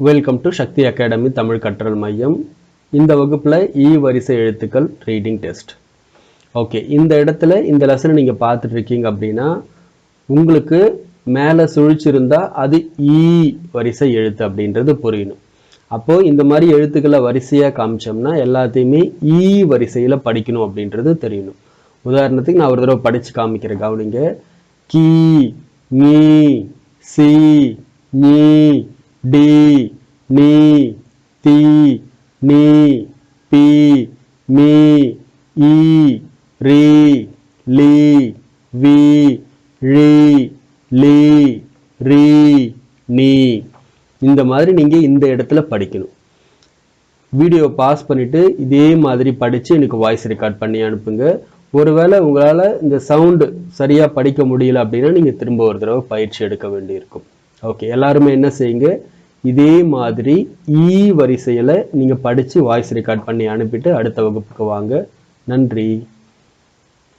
Welcome to Sakthi academy Tamil கற்றல் மையம் இந்த வகுப்பில் இ e வரிசை எழுத்துக்கள் ரீடிங் டெஸ்ட் ஓகே இந்த இடத்துல இந்த லெசனை நீங்கள் பார்த்துட்டு இருக்கீங்க அப்படின்னா உங்களுக்கு மேலே சுழிச்சிருந்தா அது இ வரிசை எழுத்து அப்படின்றது புரியணும். அப்போது இந்த மாதிரி எழுத்துக்களை வரிசையாக காமிச்சோம்னா எல்லாத்தையுமே e இ வரிசையில் படிக்கணும் அப்படின்றது தெரியணும். உதாரணத்துக்கு நான் ஒரு தடவை படித்து காமிக்கிறேன் கவனிங்க. கீ நீ சி நீ டி நீ தி நீ பி மீ ஈ ரீ லி வி ழி லீ ரி நீ. இந்த மாதிரி நீங்கள் இந்த இடத்துல படிக்கணும். வீடியோ பாஸ் பண்ணிவிட்டு இதே மாதிரி படித்து எனக்கு வாய்ஸ் ரெக்கார்ட் பண்ணி அனுப்புங்க. ஒருவேளை உங்களால் இந்த சவுண்டு சரியாக படிக்க முடியல அப்படின்னா நீங்கள் திரும்ப ஒரு தடவை பயிற்சி எடுக்க வேண்டியிருக்கும். ஓகே எல்லாருமே என்ன செய்யுங்க? இதே மாதிரி e ஈ வரிசையில் நீங்கள் படித்து வாய்ஸ் ரெக்கார்ட் பண்ணி அனுப்பிட்டு அடுத்த வகுப்புக்கு வாங்க. நன்றி.